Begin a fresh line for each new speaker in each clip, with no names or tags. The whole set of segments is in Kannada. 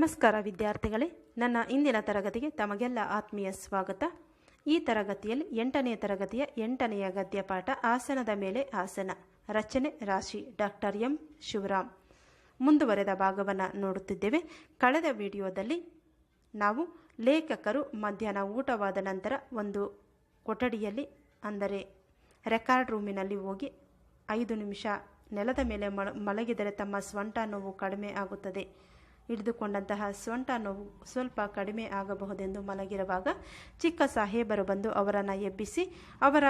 ನಮಸ್ಕಾರ ವಿದ್ಯಾರ್ಥಿಗಳೇ. ನನ್ನ ಇಂದಿನ ತರಗತಿಗೆ ತಮಗೆಲ್ಲ ಆತ್ಮೀಯ ಸ್ವಾಗತ. ಈ ತರಗತಿಯಲ್ಲಿ ಎಂಟನೆಯ ತರಗತಿಯ ಎಂಟನೆಯ ಗದ್ಯಪಾಠ ಆಸನದ ಮೇಲೆ ಆಸನ. ರಚನೆ ರಾಶಿ ಡಾಕ್ಟರ್ ಎಂ. ಶಿವರಾಮ್. ಮುಂದುವರೆದ ಭಾಗವನ್ನು ನೋಡುತ್ತಿದ್ದೇವೆ. ಕಳೆದ ವಿಡಿಯೋದಲ್ಲಿ ನಾವು ಲೇಖಕರು ಮಧ್ಯಾಹ್ನ ಊಟವಾದ ನಂತರ ಒಂದು ಕೊಠಡಿಯಲ್ಲಿ, ಅಂದರೆ ರೆಕಾರ್ಡ್ ರೂಮಿನಲ್ಲಿ ಹೋಗಿ ಐದು ನಿಮಿಷ ನೆಲದ ಮೇಲೆ ಮಲಗಿದರೆ ತಮ್ಮ ಸ್ವಂಟ ನೋವು ಕಡಿಮೆ ಆಗುತ್ತದೆ. ಹಿಡಿದುಕೊಂಡಂತಹ ಸೊಂಟ ನೋವು ಸ್ವಲ್ಪ ಕಡಿಮೆ ಆಗಬಹುದೆಂದು ಮಲಗಿರುವಾಗ ಚಿಕ್ಕ ಸಾಹೇಬರು ಬಂದು ಅವರನ್ನು ಎಬ್ಬಿಸಿ ಅವರ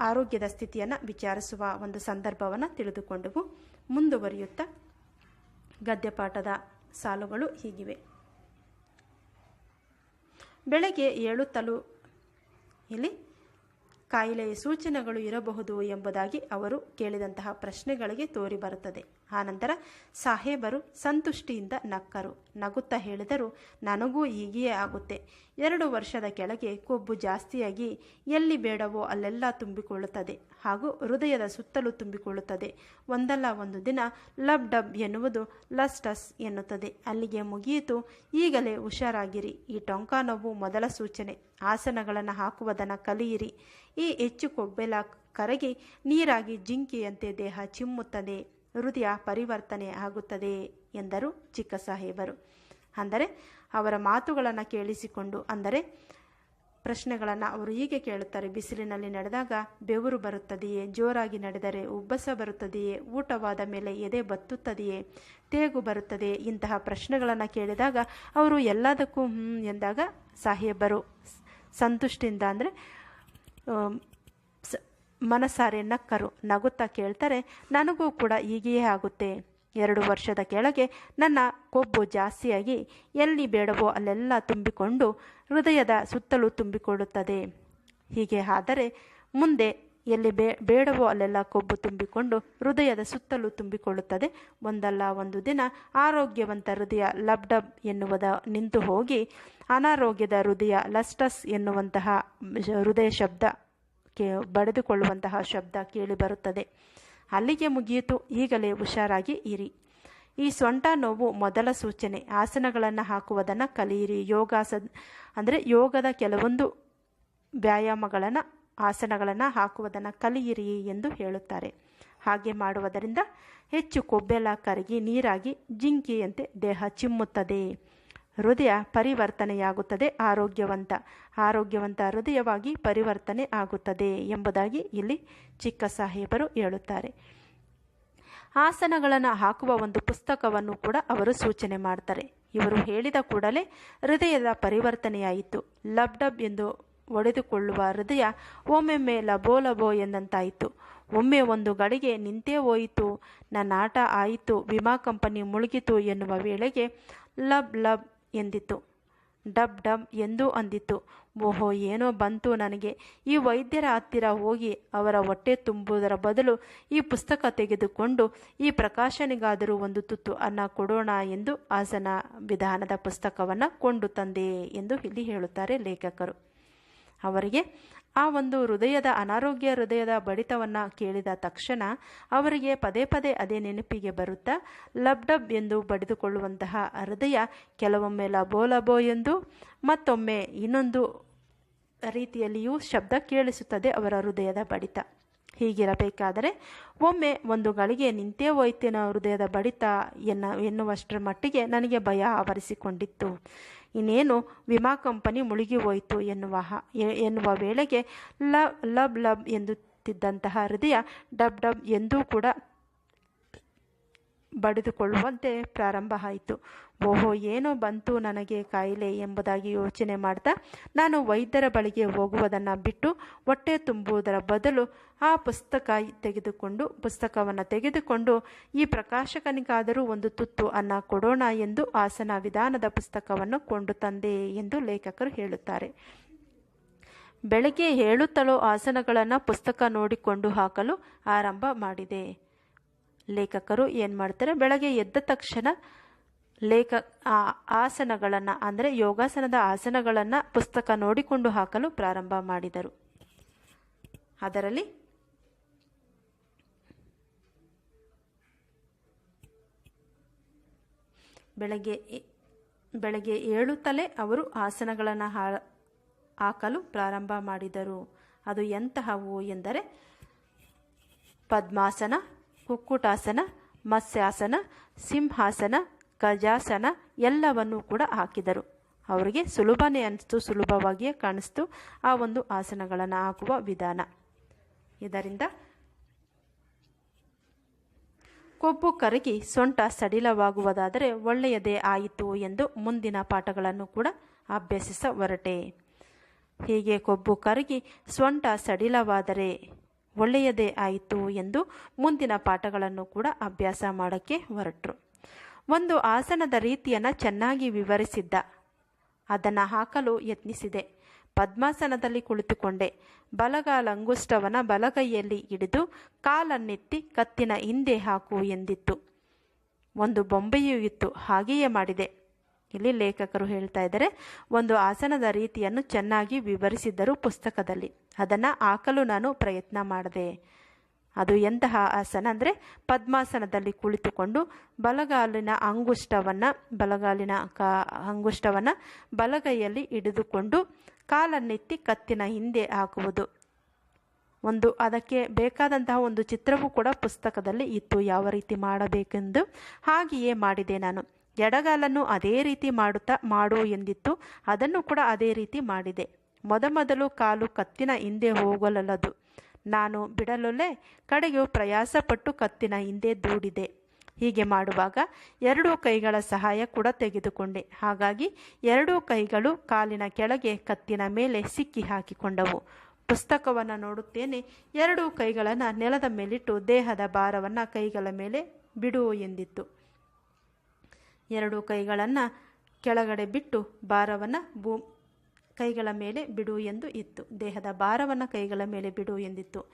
ಆರೋಗ್ಯದ ಸ್ಥಿತಿಯನ್ನು ವಿಚಾರಿಸುವ ಒಂದು ಸಂದರ್ಭವನ್ನು ತಿಳಿದುಕೊಂಡವು. ಮುಂದುವರಿಯುತ್ತಾ ಗದ್ಯಪಾಠದ ಸಾಲುಗಳು ಹೀಗಿವೆ. ಬೆಳಗ್ಗೆ ಏಳುತ್ತಲೂ ಇಲ್ಲಿ ಕಾಯಿಲೆಯ ಸೂಚನೆಗಳು ಇರಬಹುದು ಎಂಬುದಾಗಿ ಅವರು ಕೇಳಿದಂತಹ ಪ್ರಶ್ನೆಗಳಿಗೆ ತೋರಿ ಬರುತ್ತದೆ. ಆನಂತರ ಸಾಹೇಬರು ಸಂತುಷ್ಟಿಯಿಂದ ನಕ್ಕರು. ನಗುತ್ತಾ ಹೇಳಿದರು, ನನಗೂ ಹೀಗೆಯೇ ಆಗುತ್ತೆ. ಎರಡು ವರ್ಷದ ಕೆಳಗೆ ಕೊಬ್ಬು ಜಾಸ್ತಿಯಾಗಿ ಎಲ್ಲಿ ಬೇಡವೋ ಅಲ್ಲೆಲ್ಲ ತುಂಬಿಕೊಳ್ಳುತ್ತದೆ. ಹಾಗೂ ಹೃದಯದ ಸುತ್ತಲೂ ತುಂಬಿಕೊಳ್ಳುತ್ತದೆ. ಒಂದಲ್ಲ ಒಂದು ದಿನ ಲಬ್ ಡಬ್ ಎನ್ನುವುದು ಲಸ್ಟಸ್ ಎನ್ನುತ್ತದೆ. ಅಲ್ಲಿಗೆ ಮುಗಿಯಿತು. ಈಗಲೇ ಹುಷಾರಾಗಿರಿ. ಈ ಟೊಂಕ ನೋವು ಮೊದಲ ಸೂಚನೆ. ಆಸನಗಳನ್ನು ಹಾಕುವುದನ್ನು ಕಲಿಯಿರಿ. ಈ ಹೆಚ್ಚು ಕೊಬ್ಬೆಲ ಕರಗಿ ನೀರಾಗಿ ಜಿಂಕೆಯಂತೆ ದೇಹ ಚಿಮ್ಮುತ್ತದೆ. ಹೃದಯ ಪರಿವರ್ತನೆ ಆಗುತ್ತದೆ ಎಂದರು ಚಿಕ್ಕ ಸಾಹೇಬರು ಅಂದರೆ ಅವರ ಮಾತುಗಳನ್ನು ಕೇಳಿಸಿಕೊಂಡು, ಅಂದರೆ ಪ್ರಶ್ನೆಗಳನ್ನು ಅವರು ಹೀಗೆ ಕೇಳುತ್ತಾರೆ, ಬಿಸಿಲಿನಲ್ಲಿ ನಡೆದಾಗ ಬೆವರು ಬರುತ್ತದೆಯೇ, ಜೋರಾಗಿ ನಡೆದರೆ ಉಬ್ಬಸ ಬರುತ್ತದೆಯೇ, ಊಟವಾದ ಮೇಲೆ ಎದೆ ಬತ್ತುತ್ತದೆಯೇ, ತೇಗು ಬರುತ್ತದೆ, ಇಂತಹ ಪ್ರಶ್ನೆಗಳನ್ನು ಕೇಳಿದಾಗ ಅವರು ಎಲ್ಲದಕ್ಕೂ ಎಂದಾಗ ಸಾಹೇಬರು ಸಂತುಷ್ಟಿಯಿಂದ ಅಂದರೆ ಮನಸಾರೆ ನಕ್ಕರು, ನಗುತ್ತಾ ಕೇಳ್ತಾರೆ, ನನಗೂ ಕೂಡ ಹೀಗೆಯೇ ಆಗುತ್ತೆ. ಎರಡು ವರ್ಷದ ಕೆಳಗೆ ನನ್ನ ಕೊಬ್ಬು ಜಾಸ್ತಿಯಾಗಿ ಎಲ್ಲಿ ಬೇಡವೋ ಅಲ್ಲೆಲ್ಲ ತುಂಬಿಕೊಂಡು ಹೃದಯದ ಸುತ್ತಲೂ ತುಂಬಿಕೊಳ್ಳುತ್ತದೆ. ಹೀಗೆ ಆದರೆ ಮುಂದೆ ಎಲ್ಲಿ ಬೇ, ಬೇಡವೋ ಅಲ್ಲೆಲ್ಲ ಕೊಬ್ಬು ತುಂಬಿಕೊಂಡು ಹೃದಯದ ಸುತ್ತಲೂ ತುಂಬಿಕೊಳ್ಳುತ್ತದೆ. ಒಂದಲ್ಲ ಒಂದು ದಿನ ಆರೋಗ್ಯವಂತ ಹೃದಯ ಲಬ್ಡಬ್ ಎನ್ನುವುದ ನಿಂತು ಹೋಗಿ ಅನಾರೋಗ್ಯದ ಹೃದಯ ಲಸ್ಟಸ್ ಎನ್ನುವಂತಹ ಹೃದಯ ಶಬ್ದ ಕೇ, ಬಡಿದುಕೊಳ್ಳುವಂತಹ ಶಬ್ದ ಕೇಳಿಬರುತ್ತದೆ ಅಲ್ಲಿಗೆ ಮುಗಿಯಿತು. ಈಗಲೇ ಹುಷಾರಾಗಿ ಇರಿ. ಈ ಸೊಂಟ ನೋವು ಮೊದಲ ಸೂಚನೆ. ಆಸನಗಳನ್ನು ಹಾಕುವುದನ್ನು ಕಲಿಯಿರಿ. ಯೋಗಾಸ ಅಂದರೆ ಯೋಗದ ಕೆಲವೊಂದು ವ್ಯಾಯಾಮಗಳನ್ನು, ಆಸನಗಳನ್ನು ಹಾಕುವುದನ್ನು ಕಲಿಯಿರಿ ಎಂದು ಹೇಳುತ್ತಾರೆ. ಹಾಗೆ ಮಾಡುವುದರಿಂದ ಹೆಚ್ಚು ಕೊಬ್ಬೆಲ್ಲ ಕರಗಿ ನೀರಾಗಿ ಜಿಂಕೆಯಂತೆ ದೇಹ ಚಿಮ್ಮುತ್ತದೆ. ಹೃದಯ ಪರಿವರ್ತನೆಯಾಗುತ್ತದೆ, ಆರೋಗ್ಯವಂತ. ಆರೋಗ್ಯವಂತ ಹೃದಯವಾಗಿ ಪರಿವರ್ತನೆ ಆಗುತ್ತದೆ ಎಂಬುದಾಗಿ ಇಲ್ಲಿ ಚಿಕ್ಕ ಸಾಹೇಬರು ಹೇಳುತ್ತಾರೆ. ಆಸನಗಳನ್ನು ಹಾಕುವ ಒಂದು ಪುಸ್ತಕವನ್ನು ಕೂಡ ಅವರು ಸೂಚನೆ ಮಾಡ್ತಾರೆ. ಇವರು ಹೇಳಿದ ಕೂಡಲೇ ಹೃದಯದ ಪರಿವರ್ತನೆಯಾಯಿತು. ಲಬ್ ಡಬ್ ಎಂದು ಒಡೆದುಕೊಳ್ಳುವ ಹೃದಯ ಒಮ್ಮೆಮ್ಮೆ ಲಬೋ ಲಬೋ ಎಂದಂತಾಯಿತು. ಒಮ್ಮೆ ಒಂದು ಗಳಿಗೆ ನಿಂತೇ ಹೋಯಿತು ನನ್ನ ಆಟ ಆಯಿತು, ವಿಮಾ ಕಂಪನಿ ಮುಳುಗಿತು ಎನ್ನುವ ವೇಳೆಗೆ ಲಬ್ ಲಬ್ ಎಂದಿತು. ಡಬ್ ಡಬ್ ಎಂದು ಅಂದಿತು. ಓಹೋ, ಏನೋ ಬಂತು ನನಗೆ. ಈ ವೈದ್ಯರ ಹತ್ತಿರ ಹೋಗಿ ಅವರ ಹೊಟ್ಟೆ ತುಂಬುವುದರ ಬದಲು ಈ ಪುಸ್ತಕ ತೆಗೆದುಕೊಂಡು ಈ ಪ್ರಕಾಶನಿಗಾದರೂ ಒಂದು ತುತ್ತು ಅನ್ನ ಕೊಡೋಣ ಎಂದು ಆಸನ ವಿಧಾನದ ಪುಸ್ತಕವನ್ನು ಕೊಂಡು ತಂದೆ ಎಂದು ಇಲ್ಲಿ ಹೇಳುತ್ತಾರೆ ಲೇಖಕರು. ಅವರಿಗೆ ಆ ಒಂದು ಹೃದಯದ ಅನಾರೋಗ್ಯ ಹೃದಯದ ಬಡಿತವನ್ನು ಕೇಳಿದ ತಕ್ಷಣ ಅವರಿಗೆ ಪದೇ ಪದೇ ಅದೇ ನೆನಪಿಗೆ ಬರುತ್ತಾ, ಲಬ್ ಡಬ್ ಎಂದು ಬಡಿದುಕೊಳ್ಳುವಂತಹ ಹೃದಯ ಕೆಲವೊಮ್ಮೆ ಲಬೋ ಲಬೋ ಎಂದು, ಮತ್ತೊಮ್ಮೆ ಇನ್ನೊಂದು ರೀತಿಯಲ್ಲಿಯೂ ಶಬ್ದ ಕೇಳಿಸುತ್ತದೆ ಅವರ ಹೃದಯದ ಬಡಿತ. ಹೀಗಿರಬೇಕಾದರೆ ಒಮ್ಮೆ ಒಂದು ಗಳಿಗೆ ನಿಂತೇ ಹೋಯ್ತೇನೋ ಹೃದಯದ ಬಡಿತ ಎನ್ನ ಎನ್ನುವಷ್ಟರ ಮಟ್ಟಿಗೆ ನನಗೆ ಭಯ ಆವರಿಸಿಕೊಂಡಿತ್ತು. ಇನ್ನೇನು ವಿಮಾ ಕಂಪನಿ ಮುಳುಗಿ ಹೋಯಿತು ಎನ್ನುವ ಎನ್ನುವ ವೇಳೆಗೆ ಲಬ್ ಲಬ್ ಲಬ್ ಎಂದುತ್ತಿದ್ದಂತಹ ಹೃದಯ ಡಬ್ ಡಬ್ ಎಂದೂ ಕೂಡ ಬಡಿದುಕೊಳ್ಳುವಂತೆ ಪ್ರಾರಂಭ ಆಯಿತು. ಓಹೋ, ಏನೋ ಬಂತು ನನಗೆ ಕಾಯಿಲೆ ಎಂಬುದಾಗಿ ಯೋಚನೆ ಮಾಡ್ತಾ ನಾನು ವೈದ್ಯರ ಬಳಿಗೆ ಹೋಗುವುದನ್ನು ಬಿಟ್ಟು ಹೊಟ್ಟೆ ತುಂಬುವುದರ ಬದಲು ಆ ಪುಸ್ತಕ ತೆಗೆದುಕೊಂಡು, ಪುಸ್ತಕವನ್ನು ತೆಗೆದುಕೊಂಡು ಈ ಪ್ರಕಾಶಕನಿಗಾದರೂ ಒಂದು ತುತ್ತು ಅನ್ನ ಕೊಡೋಣ ಎಂದು ಆಸನ ವಿಧಾನದ ಪುಸ್ತಕವನ್ನು ಕೊಂಡು ತಂದೆ ಎಂದು ಲೇಖಕರು ಹೇಳುತ್ತಾರೆ. ಬೆಳಗ್ಗೆ ಹೇಳುತ್ತಲೋ ಆಸನಗಳನ್ನು ಪುಸ್ತಕ ನೋಡಿಕೊಂಡು ಹಾಕಲು ಆರಂಭ ಮಾಡಿದೆ. ಲೇಖಕರು ಏನು ಮಾಡ್ತಾರೆ? ಬೆಳಗ್ಗೆ ಎದ್ದ ತಕ್ಷಣ ಲೇಖ ಆಸನಗಳನ್ನು, ಅಂದರೆ ಯೋಗಾಸನದ ಆಸನಗಳನ್ನು ಪುಸ್ತಕ ನೋಡಿಕೊಂಡು ಹಾಕಲು ಪ್ರಾರಂಭ ಮಾಡಿದರು. ಅದರಲ್ಲಿ ಬೆಳಗ್ಗೆ ಬೆಳಗ್ಗೆ ಏಳು ತಲೆ ಅವರು ಆಸನಗಳನ್ನು ಹಾಕಲು ಪ್ರಾರಂಭ ಮಾಡಿದರು. ಅದು ಎಂತಹವು ಎಂದರೆ ಪದ್ಮಾಸನ ಕುಕ್ಕುಟಾಸನ, ಮತ್ಸ್ಯಾಸನ, ಸಿಂಹಾಸನ, ಗಜಾಸನ ಎಲ್ಲವನ್ನೂ ಕೂಡ ಹಾಕಿದರು. ಅವರಿಗೆ ಸುಲಭನೇ ಅನಿಸ್ತು, ಸುಲಭವಾಗಿಯೇ ಕಾಣಿಸ್ತು ಆ ಒಂದು ಆಸನಗಳನ್ನು ಹಾಕುವ ವಿಧಾನ. ಇದರಿಂದ ಕೊಬ್ಬು ಕರಗಿ ಸೊಂಟ ಸಡಿಲವಾಗುವುದಾದರೆ ಒಳ್ಳೆಯದೇ ಆಯಿತು ಎಂದು ಮುಂದಿನ ಪಾಠಗಳನ್ನು ಕೂಡ ಅಭ್ಯಸಿಸ ಹೊರಟೆ ಹೀಗೆ ಕೊಬ್ಬು ಕರಗಿ ಸೊಂಟ ಸಡಿಲವಾದರೆ ಒಳ್ಳೆಯದೇ ಆಯಿತು ಎಂದು ಮುಂದಿನ ಪಾಠಗಳನ್ನು ಕೂಡ ಅಭ್ಯಾಸ ಮಾಡೋಕ್ಕೆ ಹೊರಟರು. ಒಂದು ಆಸನದ ರೀತಿಯನ್ನು ಚೆನ್ನಾಗಿ ವಿವರಿಸಿದ್ದ. ಅದನ್ನು ಹಾಕಲು ಯತ್ನಿಸಿದೆ. ಪದ್ಮಾಸನದಲ್ಲಿ ಕುಳಿತುಕೊಂಡೆ. ಬಲಗಾಲ ಅಂಗುಷ್ಟವನ ಬಲಗೈಯಲ್ಲಿ ಹಿಡಿದು ಕಾಲನ್ನೆತ್ತಿ ಕತ್ತಿನ ಹಿಂದೆ ಹಾಕು ಎಂದಿತ್ತು. ಒಂದು ಬೊಂಬೆಯೂ ಇತ್ತು. ಹಾಗೆಯೇ ಮಾಡಿದೆ. ಇಲ್ಲಿ ಲೇಖಕರು ಹೇಳ್ತಾ ಇದ್ದಾರೆ, ಒಂದು ಆಸನದ ರೀತಿಯನ್ನು ಚೆನ್ನಾಗಿ ವಿವರಿಸಿದ್ದರು ಪುಸ್ತಕದಲ್ಲಿ. ಅದನ್ನು ಹಾಕಲು ನಾನು ಪ್ರಯತ್ನ ಮಾಡಿದೆ. ಅದು ಎಂತಹ ಆಸನ ಅಂದರೆ ಪದ್ಮಾಸನದಲ್ಲಿ ಕುಳಿತುಕೊಂಡು ಬಲಗಾಲಿನ ಅಂಗುಷ್ಟವನ್ನು, ಬಲಗಾಲಿನ ಕಾ, ಅಂಗುಷ್ಟವನ್ನು ಬಲಗೈಯಲ್ಲಿ ಹಿಡಿದುಕೊಂಡು ಕಾಲನ್ನೆತ್ತಿ ಕತ್ತಿನ ಹಿಂದೆ ಹಾಕುವುದು. ಒಂದು, ಅದಕ್ಕೆ ಬೇಕಾದಂತಹ ಒಂದು ಚಿತ್ರವೂ ಕೂಡ ಪುಸ್ತಕದಲ್ಲಿ ಇತ್ತು. ಯಾವ ರೀತಿ ಮಾಡಬೇಕೆಂದು ಹಾಗೆಯೇ ಮಾಡಿದೆ ನಾನು. ಎಡಗಾಲನ್ನು ಅದೇ ರೀತಿ ಮಾಡುತ್ತಾ ಮಾಡು ಎಂದಿತ್ತು, ಅದನ್ನು ಕೂಡ ಅದೇ ರೀತಿ ಮಾಡಿದೆ. ಮೊದಮೊದಲು ಕಾಲು ಕತ್ತಿನ ಹಿಂದೆ ಹೋಗಲಲ್ಲದು. ನಾನು ಬಿಡಲೊಲ್ಲೆ, ಕಡೆಗೆ ಪ್ರಯಾಸಪಟ್ಟು ಕತ್ತಿನ ಹಿಂದೆ ದೂಡಿದೆ. ಹೀಗೆ ಮಾಡುವಾಗ ಎರಡೂ ಕೈಗಳ ಸಹಾಯ ಕೂಡ ತೆಗೆದುಕೊಂಡೆ. ಹಾಗಾಗಿ ಎರಡೂ ಕೈಗಳು ಕಾಲಿನ ಕೆಳಗೆ ಕತ್ತಿನ ಮೇಲೆ ಸಿಕ್ಕಿ ಹಾಕಿಕೊಂಡವು. ಪುಸ್ತಕವನ್ನು ನೋಡುತ್ತೇನೆ, ಎರಡೂ ಕೈಗಳನ್ನು ನೆಲದ ಮೇಲಿಟ್ಟು ದೇಹದ ಭಾರವನ್ನು ಕೈಗಳ ಮೇಲೆ ಬಿಡು ಎಂದಿತ್ತು. ಎರಡು ಕೈಗಳನ್ನು ಕೆಳಗಡೆ ಬಿಟ್ಟು ಭಾರವನ್ನು ಭೂ ಕೈಗಳ ಮೇಲೆ ಬಿಡು ಎಂದು ಇತ್ತು. ದೇಹದ ಭಾರವನ್ನು ಕೈಗಳ ಮೇಲೆ ಬಿಡು ಎಂದಿತ್ತು.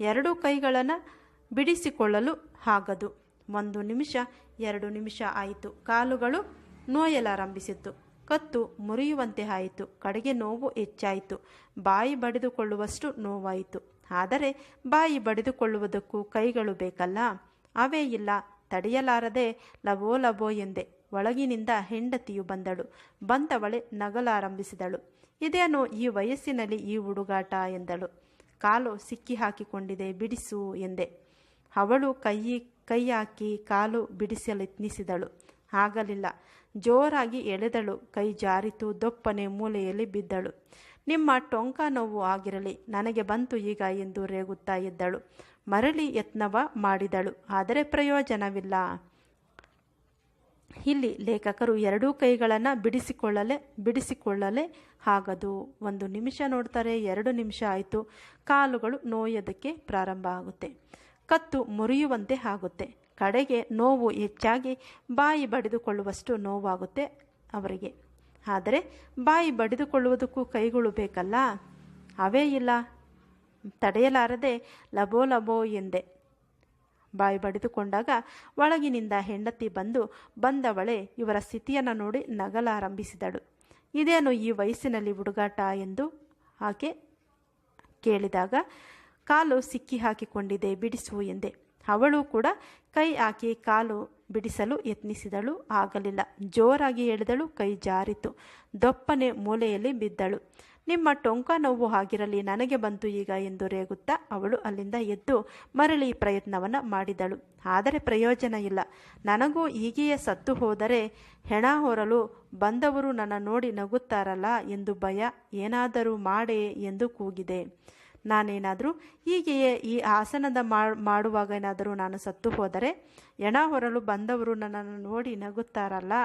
ಎರಡು ಕೈಗಳನ್ನು ಬಿಡಿಸಿಕೊಳ್ಳಲು ಆಗದು. ಒಂದು ನಿಮಿಷ, ಎರಡು ನಿಮಿಷ ಆಯಿತು. ಕಾಲುಗಳು ನೋಯಲಾರಂಭಿಸಿತ್ತು. ಕತ್ತು ಮುರಿಯುವಂತೆ ಆಯಿತು. ಕಡೆಗೆ ನೋವು ಹೆಚ್ಚಾಯಿತು. ಬಾಯಿ ಬಡಿದುಕೊಳ್ಳುವಷ್ಟು ನೋವಾಯಿತು. ಆದರೆ ಬಾಯಿ ಬಡಿದುಕೊಳ್ಳುವುದಕ್ಕೂ ಕೈಗಳು ಬೇಕಲ್ಲ. ಅವೇ ಇಲ್ಲ, ತಡೆಯಲಾರದೆ ಲವೋ ಲಭೋ ಎಂದೆ. ಒಳಗಿನಿಂದ ಹೆಂಡತಿಯು ಬಂದಳು. ಬಂದವಳೆ ನಗಲಾರಂಭಿಸಿದಳು. ಇದೇನು ಈ ವಯಸ್ಸಿನಲ್ಲಿ ಈ ಹುಡುಗಾಟ ಎಂದಳು. ಕಾಲು ಸಿಕ್ಕಿ ಹಾಕಿಕೊಂಡಿದೆ, ಬಿಡಿಸು ಎಂದೆ. ಅವಳು ಕೈ ಕೈ ಹಾಕಿ ಕಾಲು ಬಿಡಿಸಲು ಯತ್ನಿಸಿದಳು ಆಗಲಿಲ್ಲ. ಜೋರಾಗಿ ಎಳೆದಳು. ಕೈ ಜಾರಿತು, ದೊಪ್ಪನೆ ಮೂಲೆಯಲ್ಲಿ ಬಿದ್ದಳು. ನಿಮ್ಮ ಟೊಂಕ ನೋವು ಆಗಿರಲಿ, ನನಗೆ ಬಂತು ಈಗ ಎಂದು ರೇಗುತ್ತಾ ಇದ್ದಳು ಮರಳಿ ಯತ್ನವ ಮಾಡಿದಳು. ಆದರೆ ಪ್ರಯೋಜನವಿಲ್ಲ. ಇಲ್ಲಿ ಲೇಖಕರು ಎರಡೂ ಕೈಗಳನ್ನು ಬಿಡಿಸಿಕೊಳ್ಳಲೇ ಬಿಡಿಸಿಕೊಳ್ಳಲೇ ಆಗದು ಒಂದು ನಿಮಿಷ ನೋಡ್ತಾರೆ, ಎರಡು ನಿಮಿಷ ಆಯಿತು. ಕಾಲುಗಳು ನೋಯೋದಕ್ಕೆ ಪ್ರಾರಂಭ ಆಗುತ್ತೆ. ಕತ್ತು ಮುರಿಯುವಂತೆ ಆಗುತ್ತೆ. ಕಡೆಗೆ ನೋವು ಹೆಚ್ಚಾಗಿ ಬಾಯಿ ಬಡಿದುಕೊಳ್ಳುವಷ್ಟು ನೋವಾಗುತ್ತೆ ಅವರಿಗೆ. ಆದರೆ ಬಾಯಿ ಬಡಿದುಕೊಳ್ಳುವುದಕ್ಕೂ ಕೈಗಳು ಬೇಕಲ್ಲ? ಅವೇ ಇಲ್ಲ. ತಡೆಯಲಾರದೆ ಲಬೋ ಲಬೋ ಎಂದೆ. ಬಾಯಿ ಬಡಿದುಕೊಂಡಾಗ ಒಳಗಿನಿಂದ ಹೆಂಡತಿ ಬಂದು ಬಂದವಳೆ ಇವರ ಸ್ಥಿತಿಯನ್ನು ನೋಡಿ ನಗಲಾರಂಭಿಸಿದಳು. ಇದೇನು ಈ ವಯಸ್ಸಿನಲ್ಲಿ ಹುಡುಗಾಟ ಎಂದು ಆಕೆ ಕೇಳಿದಾಗ, ಕಾಲು ಸಿಕ್ಕಿ ಹಾಕಿಕೊಂಡಿದೆ, ಬಿಡಿಸು ಎಂದೆ. ಅವಳು ಕೂಡ ಕೈ ಹಾಕಿ ಕಾಲು ಬಿಡಿಸಲು ಯತ್ನಿಸಿದಳು, ಆಗಲಿಲ್ಲ. ಜೋರಾಗಿ ಎಳೆದಳು, ಕೈ ಜಾರಿತು. ದೊಪ್ಪನೆ ಮೂಲೆಯಲ್ಲಿ ಬಿದ್ದಳು. ನಿಮ್ಮ ಟೊಂಕ ನೋವು ಆಗಿರಲಿ, ನನಗೆ ಬಂತು ಈಗ ಎಂದು ರೇಗುತ್ತಾ ಅವಳು ಅಲ್ಲಿಂದ ಎದ್ದು ಮರಳಿ ಪ್ರಯತ್ನವನ್ನು ಮಾಡಿದಳು. ಆದರೆ ಪ್ರಯೋಜನ ಇಲ್ಲ. ನನಗೂ ಹೀಗೆಯೇ ಸತ್ತು ಹೋದರೆ ಹೆಣ ಹೊರಲು ಬಂದವರು ನನ್ನ ನೋಡಿ ನಗುತ್ತಾರಲ್ಲ ಎಂದು ಭಯ, ಏನಾದರೂ ಮಾಡೆ ಎಂದು ಕೂಗಿದೆ. ನಾನೇನಾದರೂ ಹೀಗೆಯೇ ಈ ಆಸನದ ಮಾಡುವಾಗ ಏನಾದರೂ ನಾನು ಸತ್ತು ಹೋದರೆ ಎಣ ಹೊರಲು ಬಂದವರು ನನ್ನನ್ನು ನೋಡಿ ನಗುತ್ತಾರಲ್ಲ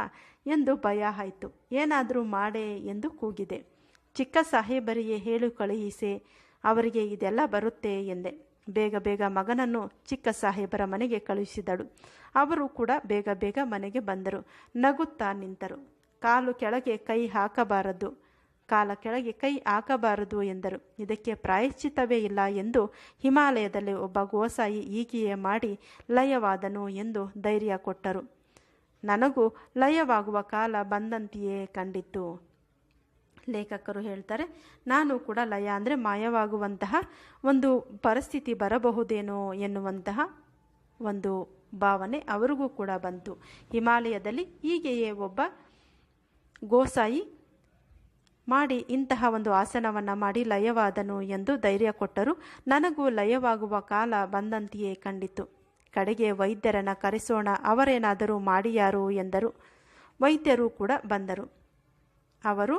ಎಂದು ಭಯ ಆಯಿತು. ಏನಾದರೂ ಮಾಡೆ ಎಂದು ಕೂಗಿದೆ. ಚಿಕ್ಕ ಸಾಹೇಬರಿಗೆ ಹೇಳು ಕಳುಹಿಸಿ, ಅವರಿಗೆ ಇದೆಲ್ಲ ಬರುತ್ತೆ ಎಂದೆ. ಬೇಗ ಬೇಗ ಮಗನನ್ನು ಚಿಕ್ಕ ಸಾಹೇಬರ ಮನೆಗೆ ಕಳುಹಿಸಿದಳು. ಅವರು ಕೂಡ ಬೇಗ ಬೇಗ ಮನೆಗೆ ಬಂದರು. ನಗುತ್ತಾ ನಿಂತರು. ಕಾಲು ಕೆಳಗೆ ಕೈ ಹಾಕಬಾರದು. ಕಾಲ ಕೆಳಗೆ ಕೈ ಹಾಕಬಾರದು ಎಂದರು. ಇದಕ್ಕೆ ಪ್ರಾಯಶ್ಚಿತವೇ ಇಲ್ಲ ಎಂದು ಹಿಮಾಲಯದಲ್ಲಿ ಒಬ್ಬ ಗೋಸಾಯಿ ಹೀಗೆಯೇ ಮಾಡಿ ಲಯವಾದನು ಎಂದು ಧೈರ್ಯ ಕೊಟ್ಟರು. ನನಗೂ ಲಯವಾಗುವ ಕಾಲ ಬಂದಂತೆಯೇ ಕಂಡಿತ್ತು. ಲೇಖಕರು ಹೇಳ್ತಾರೆ, ನಾನು ಕೂಡ ಲಯ ಅಂದರೆ ಮಾಯವಾಗುವಂತಹ ಒಂದು ಪರಿಸ್ಥಿತಿ ಬರಬಹುದೇನೋ ಎನ್ನುವಂತಹ ಒಂದು ಭಾವನೆ ಅವರಿಗೂ ಕೂಡ ಬಂತು. ಹಿಮಾಲಯದಲ್ಲಿ ಹೀಗೆಯೇ ಒಬ್ಬ ಗೋಸಾಯಿ ಮಾಡಿ ಇಂತಹ ಒಂದು ಆಸನವನ್ನು ಮಾಡಿ ಲಯವಾದನು ಎಂದು ಧೈರ್ಯ ಕೊಟ್ಟರು. ನನಗೂ ಲಯವಾಗುವ ಕಾಲ ಬಂದಂತೆಯೇ ಕಂಡಿತು. ಕಡೆಗೆ ವೈದ್ಯರನ್ನು ಕರೆಸೋಣ, ಅವರೇನಾದರೂ ಮಾಡಿಯಾರು? ಎಂದರು. ವೈದ್ಯರು ಕೂಡ ಬಂದರು. ಅವರು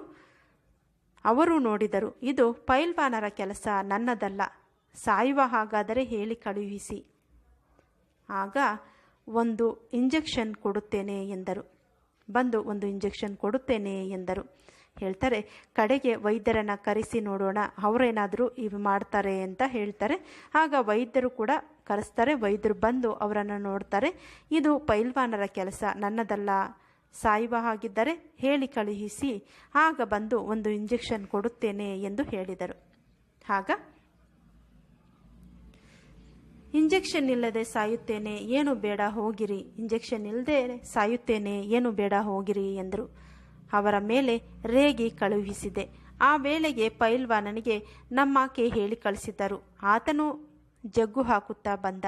ಅವರು ನೋಡಿದರು, ಇದು ಪೈಲ್ವಾನರ ಕೆಲಸ, ನನ್ನದಲ್ಲ. ಸಾಯುವ ಹಾಗಾದರೆ ಹೇಳಿ ಕಳುಹಿಸಿ. ಆಗ ಒಂದು ಇಂಜೆಕ್ಷನ್ ಕೊಡುತ್ತೇನೆ ಎಂದರು. ಬಂದು ಒಂದು ಇಂಜೆಕ್ಷನ್ ಕೊಡುತ್ತೇನೆ ಎಂದರು. ಹೇಳ್ತಾರೆ, ಕಡೆಗೆ ವೈದ್ಯರನ್ನು ಕರೆಸಿ ನೋಡೋಣ, ಅವರೇನಾದರೂ ಇವು ಮಾಡ್ತಾರೆ ಅಂತ ಹೇಳ್ತಾರೆ. ಆಗ ವೈದ್ಯರು ಕೂಡ ಕರೆಸ್ತಾರೆ, ವೈದ್ಯರು ಬಂದು ಅವರನ್ನು ನೋಡ್ತಾರೆ. ಇದು ಪೈಲ್ವಾನರ ಕೆಲಸ, ನನ್ನದಲ್ಲ. ಸಾಯುವ ಹಾಗಿದ್ದರೆ ಹೇಳಿ ಕಳುಹಿಸಿ, ಆಗ ಬಂದು ಒಂದು ಇಂಜೆಕ್ಷನ್ ಕೊಡುತ್ತೇನೆ ಎಂದು ಹೇಳಿದರು. ಆಗ, ಇಂಜೆಕ್ಷನ್ ಇಲ್ಲದೆ ಸಾಯುತ್ತೇನೆ, ಏನು ಬೇಡ ಹೋಗಿರಿ. ಇಂಜೆಕ್ಷನ್ ಇಲ್ಲದೆ ಸಾಯುತ್ತೇನೆ, ಏನು ಬೇಡ ಹೋಗಿರಿ ಎಂದರು. ಅವರ ಮೇಲೆ ರೇಗಿ ಕಳುಹಿಸಿದೆ. ಆ ವೇಳೆಗೆ ಪೈಲ್ವಾನನಿಗೆ ನಮ್ಮಾಕೆ ಹೇಳಿ ಕಳಿಸಿದ್ದರು ಆತನು ಜಗ್ಗು ಹಾಕುತ್ತಾ ಬಂದ.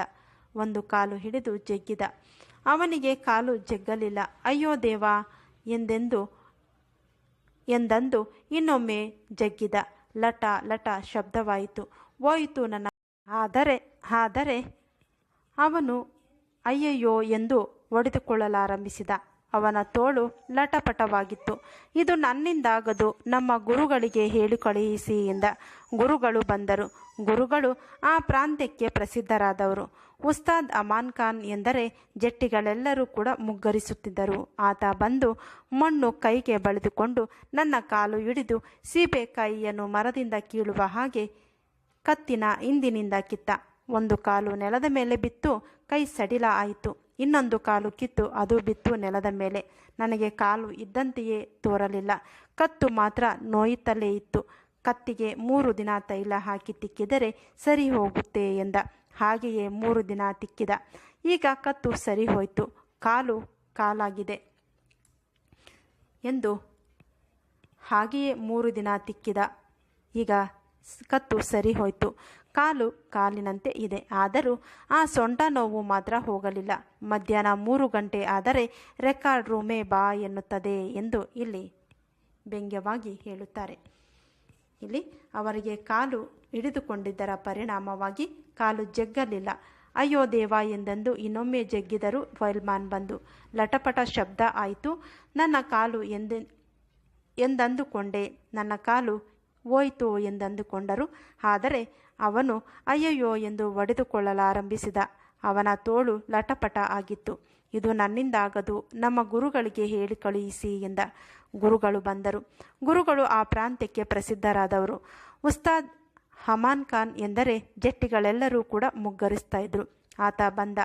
ಒಂದು ಕಾಲು ಹಿಡಿದು ಜಗ್ಗಿದ. ಅವನಿಗೆ ಕಾಲು ಜಗ್ಗಲಿಲ್ಲ. ಅಯ್ಯೋ ದೇವ, ಎಂದೆಂದು, ಎಂದಂದು ಇನ್ನೊಮ್ಮೆ ಜಗ್ಗಿದ. ಲಟ ಲಟ ಶಬ್ದವಾಯಿತು. ಹೋಯಿತು ನನ್ನ. ಆದರೆ ಆದರೆ ಅವನು, ಅಯ್ಯಯ್ಯೋ ಎಂದು ಹೊಡೆದುಕೊಳ್ಳಲಾರಂಭಿಸಿದ. ಅವನ ತೋಳು ಲಟಪಟವಾಗಿತ್ತು. ಇದು ನನ್ನಿಂದಾಗದು, ನಮ್ಮ ಗುರುಗಳಿಗೆ ಹೇಳಿ ಕಳುಹಿಸಿ ಎಂದ. ಗುರುಗಳು ಬಂದರು. ಗುರುಗಳು ಆ ಪ್ರಾಂತ್ಯಕ್ಕೆ ಪ್ರಸಿದ್ಧರಾದವರು. ಉಸ್ತಾದ್ ಅಮಾನ್ ಖಾನ್ ಎಂದರೆ ಜಟ್ಟಿಗಳೆಲ್ಲರೂ ಕೂಡ ಮುಗ್ಗರಿಸುತ್ತಿದ್ದರು. ಆತ ಬಂದು ಮಣ್ಣು ಕೈಗೆ ಬಳಿದುಕೊಂಡು ನನ್ನ ಕಾಲು ಹಿಡಿದು ಸೀಬೆಕಾಯಿಯನ್ನು ಮರದಿಂದ ಕೀಳುವ ಹಾಗೆ ಕತ್ತಿನ ಹಿಂದಿನಿಂದ ಕಿತ್ತ. ಒಂದು ಕಾಲು ನೆಲದ ಮೇಲೆ ಬಿತ್ತು, ಕೈ ಸಡಿಲ ಆಯಿತು. ಇನ್ನೊಂದು ಕಾಲು ಕಿತ್ತು, ಅದು ಬಿತ್ತು ನೆಲದ ಮೇಲೆ. ನನಗೆ ಕಾಲು ಇದ್ದಂತೆಯೇ ತೋರಲಿಲ್ಲ. ಕತ್ತು ಮಾತ್ರ ನೋಯುತ್ತಲೇ ಇತ್ತು. ಕತ್ತಿಗೆ ಮೂರು ದಿನ ತೈಲ ಹಾಕಿ ತಿಕ್ಕಿದರೆ ಸರಿ ಹೋಗುತ್ತೆ ಎಂದ. ಹಾಗೆಯೇ ಮೂರು ದಿನ ತಿಕ್ಕಿದ. ಈಗ ಕತ್ತು ಸರಿ ಹೋಯಿತು. ಕಾಲು ಕಾಲಾಗಿದೆ ಎಂದು ಹಾಗೆಯೇ ಮೂರು ದಿನ ತಿಕ್ಕಿದ. ಈಗ ಕತ್ತು ಸರಿ ಹೋಯಿತು. ಕಾಲು ಕಾಲಿನಂತೆ ಇದೆ. ಆದರೂ ಆ ಸೊಂಟ ನೋವು ಮಾತ್ರ ಹೋಗಲಿಲ್ಲ. ಮಧ್ಯಾಹ್ನ ಮೂರು ಗಂಟೆ ಆದರೆ ರೆಕಾರ್ಡ್ ರೂಮೇ ಬಾ ಎನ್ನುತ್ತದೆ ಎಂದು ಇಲ್ಲಿ ವ್ಯಂಗ್ಯವಾಗಿ ಹೇಳುತ್ತಾರೆ. ಇಲ್ಲಿ ಅವರಿಗೆ ಕಾಲು ಹಿಡಿದುಕೊಂಡಿದ್ದರ ಪರಿಣಾಮವಾಗಿ ಕಾಲು ಜಗ್ಗಲಿಲ್ಲ. ಅಯ್ಯೋ ದೇವ ಎಂದೆಂದು ಇನ್ನೊಮ್ಮೆ ಜಗ್ಗಿದರು ಫೈಲ್ಮಾನ್ ಬಂದು ಲಟಪಟ ಶಬ್ದ ಆಯಿತು. ನನ್ನ ಕಾಲು ಎಂದ ಎಂದಂದುಕೊಂಡೆ. ನನ್ನ ಕಾಲು ಹೋಯಿತು ಎಂದಂದುಕೊಂಡರು. ಆದರೆ ಅವನು, ಅಯ್ಯಯ್ಯೋ ಎಂದು ಒಡೆದುಕೊಳ್ಳಲಾರಂಭಿಸಿದ ಅವನ ತೋಳು ಲಟಪಟ ಆಗಿತ್ತು. ಇದು ನನ್ನಿಂದಾಗದು, ನಮ್ಮ ಗುರುಗಳಿಗೆ ಹೇಳಿ ಕಳುಹಿಸಿ ಎಂದ. ಗುರುಗಳು ಬಂದರು. ಗುರುಗಳು ಆ ಪ್ರಾಂತ್ಯಕ್ಕೆ ಪ್ರಸಿದ್ಧರಾದವರು. ಉಸ್ತಾದ್ ಹಮಾನ್ ಖಾನ್ ಎಂದರೆ ಜಟ್ಟಿಗಳೆಲ್ಲರೂ ಕೂಡ ಮುಗ್ಗರಿಸ್ತಾ ಇದ್ರು. ಆತ ಬಂದ.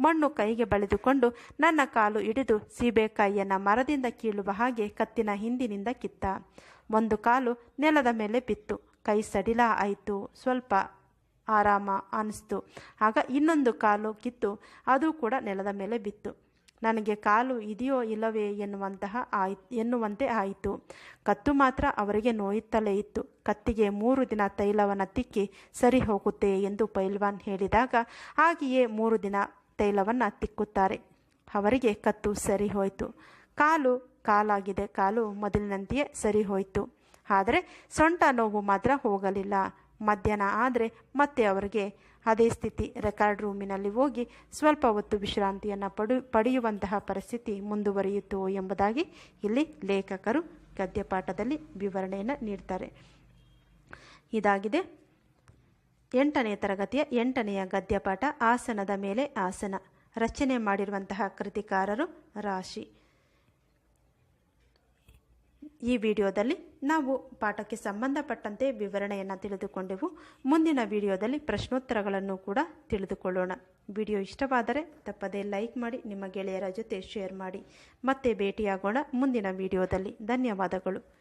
ಮಣ್ಣು ಕೈಗೆ ಬಳಿದುಕೊಂಡು ನನ್ನ ಕಾಲು ಹಿಡಿದು ಸೀಬೆಕಾಯಿಯನ್ನು ಮರದಿಂದ ಕೀಳುವ ಹಾಗೆ ಕತ್ತಿನ ಹಿಂದಿನಿಂದ ಕಿತ್ತ. ಒಂದು ಕಾಲು ನೆಲದ ಮೇಲೆ ಬಿತ್ತು. ಕೈ ಸಡಿಲ ಆಯಿತು. ಸ್ವಲ್ಪ ಆರಾಮ ಅನ್ನಿಸ್ತು ಆಗ ಇನ್ನೊಂದು ಕಾಲು ಕಿತ್ತು. ಅದು ಕೂಡ ನೆಲದ ಮೇಲೆ ಬಿತ್ತು. ನನಗೆ ಕಾಲು ಇದೆಯೋ ಇಲ್ಲವೇ ಎನ್ನುವಂತಹ ಆಯ್ ಎನ್ನುವಂತೆ ಆಯಿತು. ಕತ್ತು ಮಾತ್ರ ಅವರಿಗೆ ನೋಯುತ್ತಲೇ ಇತ್ತು. ಕತ್ತಿಗೆ ಮೂರು ದಿನ ತೈಲವನ್ನು ತಿಕ್ಕಿ ಸರಿ ಹೋಗುತ್ತೆ ಎಂದು ಪೈಲ್ವಾನ್ ಹೇಳಿದಾಗ, ಹಾಗೆಯೇ ಮೂರು ದಿನ ತೈಲವನ್ನು ತಿಕ್ಕುತ್ತಾರೆ. ಅವರಿಗೆ ಕತ್ತು ಸರಿ ಹೋಯಿತು. ಕಾಲು ಕಾಲಾಗಿದೆ. ಕಾಲು ಮೊದಲಿನಂತೆಯೇ ಸರಿ ಹೋಯಿತು. ಆದರೆ ಸೊಂಟ ನೋವು ಮಾತ್ರ ಹೋಗಲಿಲ್ಲ. ಮಧ್ಯಾಹ್ನ ಆದರೆ ಮತ್ತೆ ಅವರಿಗೆ ಅದೇ ಸ್ಥಿತಿ. ರೆಕಾರ್ಡ್ ರೂಮಿನಲ್ಲಿ ಹೋಗಿ ಸ್ವಲ್ಪ ಹೊತ್ತು ವಿಶ್ರಾಂತಿಯನ್ನು ಪಡು, ಪಡೆಯುವಂತಹ ಪರಿಸ್ಥಿತಿ ಮುಂದುವರಿಯಿತು ಎಂಬುದಾಗಿ ಇಲ್ಲಿ ಲೇಖಕರು ಗದ್ಯಪಾಠದಲ್ಲಿ ವಿವರಣೆಯನ್ನು ನೀಡ್ತಾರೆ. ಇದಾಗಿದೆ. ಎಂಟನೇ ತರಗತಿಯ ಎಂಟನೆಯ ಗದ್ಯಪಾಠ ಆಸನದ ಮೇಲೆ ಆಸನ. ರಚನೆ ಮಾಡಿರುವಂತಹ ಕೃತಿಕಾರರು ರಾಶಿ. ಈ ವಿಡಿಯೋದಲ್ಲಿ ನಾವು ಪಾಠಕ್ಕೆ ಸಂಬಂಧಪಟ್ಟಂತೆ ವಿವರಣೆಯನ್ನು ತಿಳಿದುಕೊಂಡೆವು. ಮುಂದಿನ ವಿಡಿಯೋದಲ್ಲಿ ಪ್ರಶ್ನೋತ್ತರಗಳನ್ನು ಕೂಡ ತಿಳಿದುಕೊಳ್ಳೋಣ. ವಿಡಿಯೋ ಇಷ್ಟವಾದರೆ ತಪ್ಪದೇ ಲೈಕ್ ಮಾಡಿ, ನಿಮ್ಮ ಗೆಳೆಯರ ಜೊತೆ ಶೇರ್ ಮಾಡಿ. ಮತ್ತೆ ಭೇಟಿಯಾಗೋಣ ಮುಂದಿನ ವಿಡಿಯೋದಲ್ಲಿ. ಧನ್ಯವಾದಗಳು.